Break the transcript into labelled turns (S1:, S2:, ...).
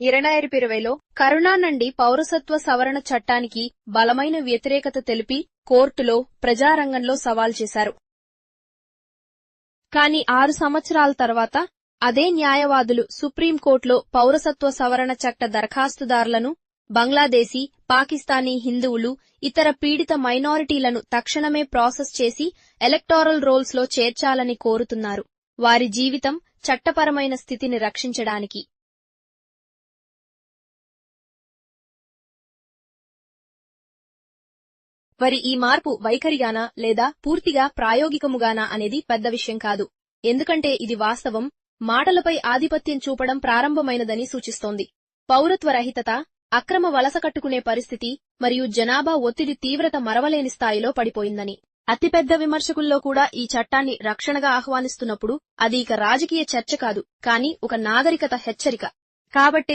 S1: ఇరవై ఇరవైలో కరుణానండి పౌరసత్వ సవరణ చట్టానికి బలమైన వ్యతిరేకత తెలిపి కోర్టులో ప్రజారంగంలో సవాల్ చేశారు. కాని ఆరు సంవత్సరాల తర్వాత అదే న్యాయవాదులు సుప్రీంకోర్టులో పౌరసత్వ సవరణ చట్ట దరఖాస్తుదారులను బంగ్లాదేశీ పాకిస్తానీ హిందువులు ఇతర పీడిత మైనారిటీలను తక్షణమే ప్రాసెస్ చేసి ఎలక్టోరల్ రోల్స్లో చేర్చాలని కోరుతున్నారు. వారి జీవితం చట్టపరమైన స్థితిని రక్షించడానికి. మరి ఈ మార్పు వైఖరిగానా లేదా పూర్తిగా ప్రాయోగికముగానా అనేది పెద్ద విషయం కాదు. ఎందుకంటే ఇది వాస్తవం మాటలపై ఆధిపత్యం చూపడం ప్రారంభమైనదని సూచిస్తోంది. పౌరత్వ రహితత అక్రమ వలస కట్టుకునే పరిస్థితి మరియు జనాభా ఒత్తిడి తీవ్రత మరవలేని స్థాయిలో పడిపోయిందని. అతిపెద్ద విమర్శకుల్లో కూడా ఈ చట్టాన్ని రక్షణగా ఆహ్వానిస్తున్నప్పుడు అది ఇక రాజకీయ చర్చ కాదు కానీ ఒక నాగరికత హెచ్చరిక. కాబట్టి